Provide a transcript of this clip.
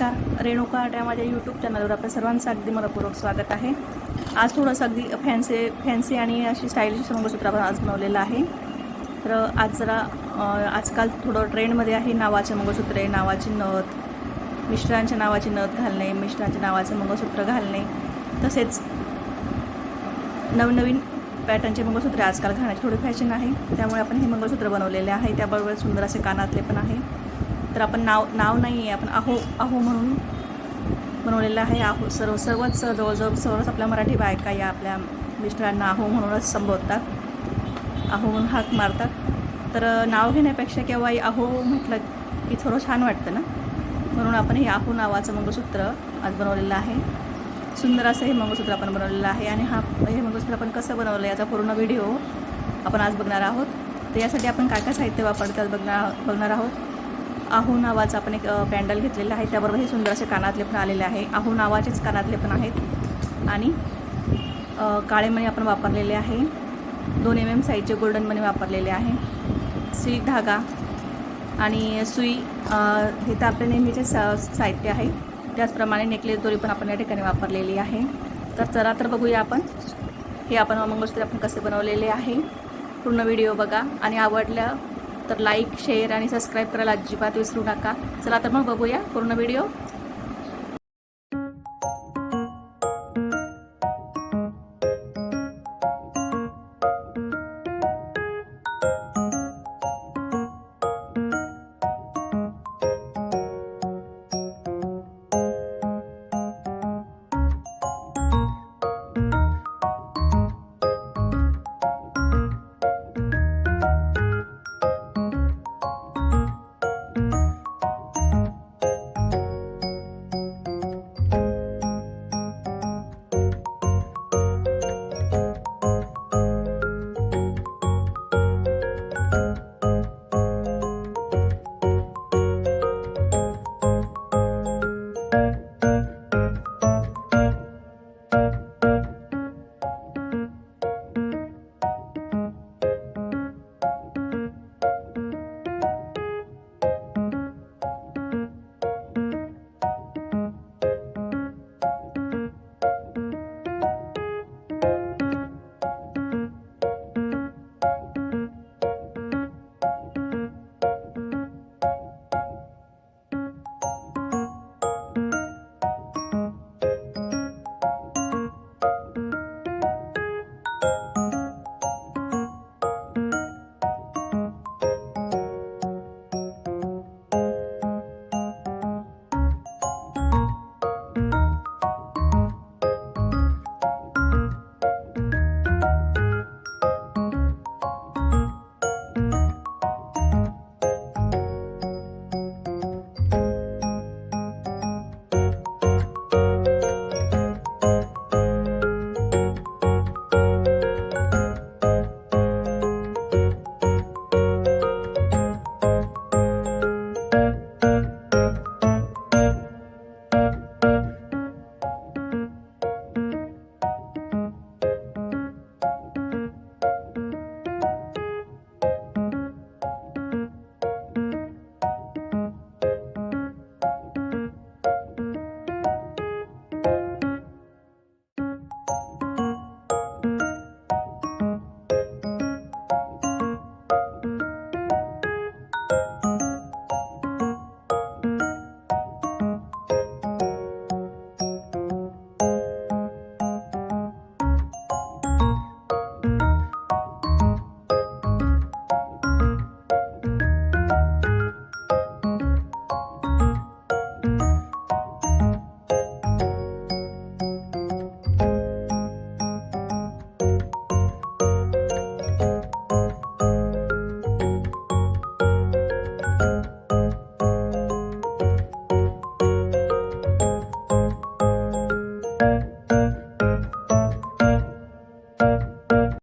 नमस्कार. रेणुका आड्या माझ्या यूट्यूब चॅनलवर आपल्या सर्वांचं अगदी मनपूर्वक स्वागत आहे. आज थोडंसं अगदी फॅन्सी फॅन्सी आणि अशी स्टाईलिश रंगसूत्र आपण आज बनवलेलं आहे. तर आज जरा आजकाल थोडं ट्रेंडमध्ये आहे नावाचे मंगळसूत्रे नावाची नथ मिस्टरांच्या नावाची नथ घालणे मिस्टरांच्या नावाचे मंगळसूत्र घालणे. तसेच नवनवीन पॅटर्नचे मंगळसूत्रे आजकाल घालण्याची थोडी फॅशन आहे. त्यामुळे आपण हे मंगळसूत्र बनवलेले आहे. त्याबरोबर सुंदर असे कानातले पण आहे. तर आपण नाव नाव नाही आहे आपण अहो आहो म्हणून बनवलेलं आहे आहो सर्व सर्वच जवळजवळ सर्वच आपल्या मराठी बायका या आपल्या मिस्टरांना आहो म्हणूनच संबोधतात. आहो म्हणून हाक मारतात. तर नाव घेण्यापेक्षा केव्हा आहो म्हटलं की थोडं छान वाटतं ना? म्हणून आपण हे आहो नावाचं मंगळसूत्र आज बनवलेलं आहे. सुंदर असं हे मंगळसूत्र आपण बनवलेलं आहे आणि हा हे मंगळसूत्र आपण कसं बनवलं याचा पूर्ण व्हिडिओ आपण आज बघणार आहोत. तर यासाठी आपण काय काय साहित्य वापरतात बघणार बघणार आहोत? आहू नावाचं आपण एक अ, पॅन्डल घेतलेलं आहे. त्याबरोबर हे सुंदर असे कानातले पण आलेले आहे. आहू नावाचेच कानातले पण आहेत. आणि काळे मणी आपण वापरलेले आहे. दोन एम एम साईजचे गोल्डन मणी वापरलेले आहे. सुई धागा आणि सुई हे तर आपल्या नेहमीचे सा साहित्य आहे. त्याचप्रमाणे नेकलेस दोरी पण आपण या ठिकाणी वापरलेली आहे. तर चला तर बघूया आपण. हे आपण मंगळसूत्र आपण कसे बनवलेले आहे. पूर्ण व्हिडिओ बघा. आणि आवडल्या तर लाईक शेअर आणि सबस्क्राईब करायला अजिबात विसरू नका. चला तर मग बघूया पूर्ण व्हिडिओ